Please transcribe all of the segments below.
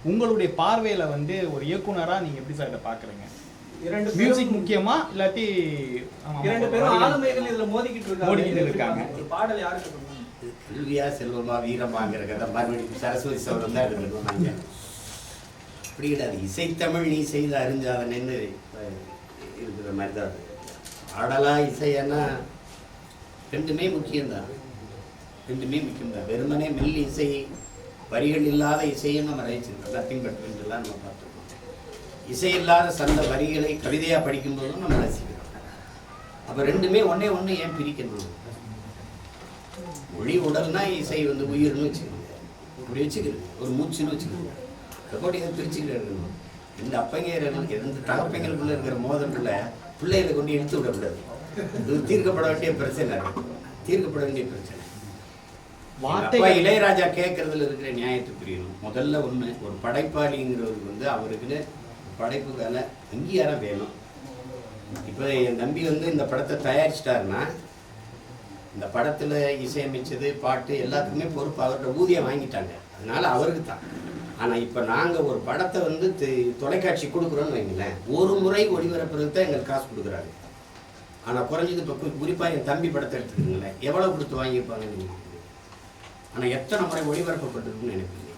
உங்களுடைய பார்வையில வந்து ஒரு இயக்குனரா நீங்க எப்படி சார் இதை பாக்குறீங்க இரண்டு மியூசிக் முக்கியமா இல்லாட்டி இரண்டு பேரும். ஆளுமைகள் இதுல மோதிக்கிட்டு இருக்காங்க மோதிக்கிட்டு இருக்காங்க. ஒரு பாடல் யாருக்கு? கல்வியா செல்வமா வீரமாங்கிற கதை மறுபடியும் சரஸ்வதி சௌரம் தான் நாங்க அப்படி கிடையாது இசைத்தமிழ் நீ செய்த அறிஞ்சாதனன்னு இருக்கிற மாதிரி தான் பாடலா இசையானா ரெண்டுமே முக்கியம்தான் ரெண்டுமே முக்கியம்தான் வெறுமனே மெல் இசை வரிகள் இல்லாத இசையை நம்ம ரசிச்சிருக்கோம். நத்திங் பட் எல்லாம் நம்ம பார்த்துருக்கோம். இசை இல்லாத சந்த வரிகளை கவிதையாக படிக்கும்போதும் நம்ம ரசிக்கிறோம். அப்போ ரெண்டுமே ஒன்றே ஒன்று ஏன் பிரிக்கணும்? மொழி உடல்னா இசை வந்து உயிர்னு வச்சுக்கோங்க. இப்படி வச்சுக்கிறது. ஒரு மூச்சுன்னு வச்சுக்கோங்க. எப்படி இதை பிரிச்சுக்கிட்டு இந்த அப்பங்கையர்கள் எந்த தகப்பங்களுக்குள்ள இருக்கிற மோதல்களை பிள்ளைகளை கொண்டு இழுத்து விடக்கூடாது. இது தீர்க்கப்பட வேண்டிய பிரச்சனை தீர்க்கப்பட வேண்டிய பிரச்சனை. வார்த்தை இளையராஜா கேட்கறதுல இருக்கிற நியாயத்தை புரியணும். முதல்ல ஒண்ணு ஒரு படைப்பாளிங்கிறவருக்கு வந்து அவருக்குன்னு படைப்புக்கான அங்கீகாரம் வேணும். இப்போ என் தம்பி வந்து இந்த படத்தை தயாரிச்சிட்டாருன்னா இந்த படத்துல இசையமைச்சது பாட்டு எல்லாத்துக்குமே பொறுப்பு அவர்கிட்ட ஊதியம் வாங்கிட்டாங்க. அதனால அவருக்கு தான். ஆனால் இப்போ நாங்கள் ஒரு படத்தை வந்து தொலைக்காட்சி கொடுக்குறோன்னு வைங்களேன் ஒரு முறை ஒளிபரப்புறதுக்கு தான் எங்களுக்கு காசு கொடுக்குறாங்க ஆனால் குறைஞ்சது இப்போ குறிப்பாக என் தம்பி படத்தை எடுத்துக்கிறீங்களேன் எவ்வளோ கொடுத்து வாங்கியிருப்பாங்க நீங்கள் ஆனால் எத்தனை முறை ஒளிபரப்பப்பட்டிருக்குன்னு நினைப்பீங்க?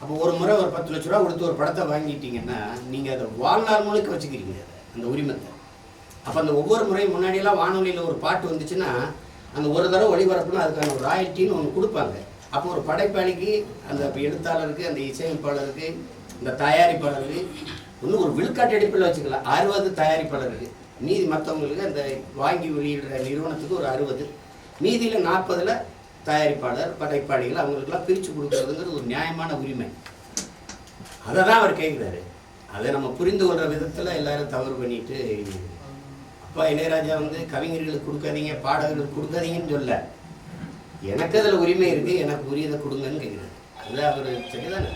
அப்போ ஒரு முறை ஒரு பத்து லட்ச ரூபா கொடுத்து ஒரு படத்தை வாங்கிட்டீங்கன்னா நீங்கள் அதை வாழ்நாள் முழுக்க வச்சுக்கிறீங்க அதை, அந்த உரிமத்தை. அப்போ அந்த ஒவ்வொரு முறையும் முன்னாடியெல்லாம் வானொலியில் ஒரு பாட்டு வந்துச்சுன்னா அந்த ஒரு தடவை ஒளிபரப்புனா அதுக்கான ஒரு ராயல்ட்டின்னு ஒன்று கொடுப்பாங்க. அப்போ ஒரு படைப்பாளிக்கு அந்த எழுத்தாளருக்கு அந்த இசையமைப்பாளருக்கு இந்த தயாரிப்பாளருக்கு இன்னும் ஒரு விழுக்காட்டு அடிப்பில் வச்சுக்கலாம். அறுபது தயாரிப்பாளருக்கு. மீதி மற்றவங்களுக்கு அந்த வாங்கி வெளியிடுற நிறுவனத்துக்கு ஒரு அறுபது. மீதியில் நாற்பதில் தயாரிப்பாளர் படைப்பாளிகள் அவங்களுக்கெல்லாம் பிரித்து கொடுக்குறதுங்கிறது ஒரு நியாயமான உரிமை. அதை தான் அவர் கேட்குறாரு அதை நம்ம புரிந்து கொள்கிற விதத்தில் எல்லாரும் தவறு பண்ணிட்டு அப்பா இளையராஜா வந்து கவிஞர்களுக்கு கொடுக்காதீங்க பாடகர்களுக்கு கொடுக்காதீங்கன்னு சொல்ல. எனக்கு அதில் உரிமை இருக்குது எனக்கு உரியதை கொடுங்கன்னு கேட்குறாரு அது அவர் சரிதானே?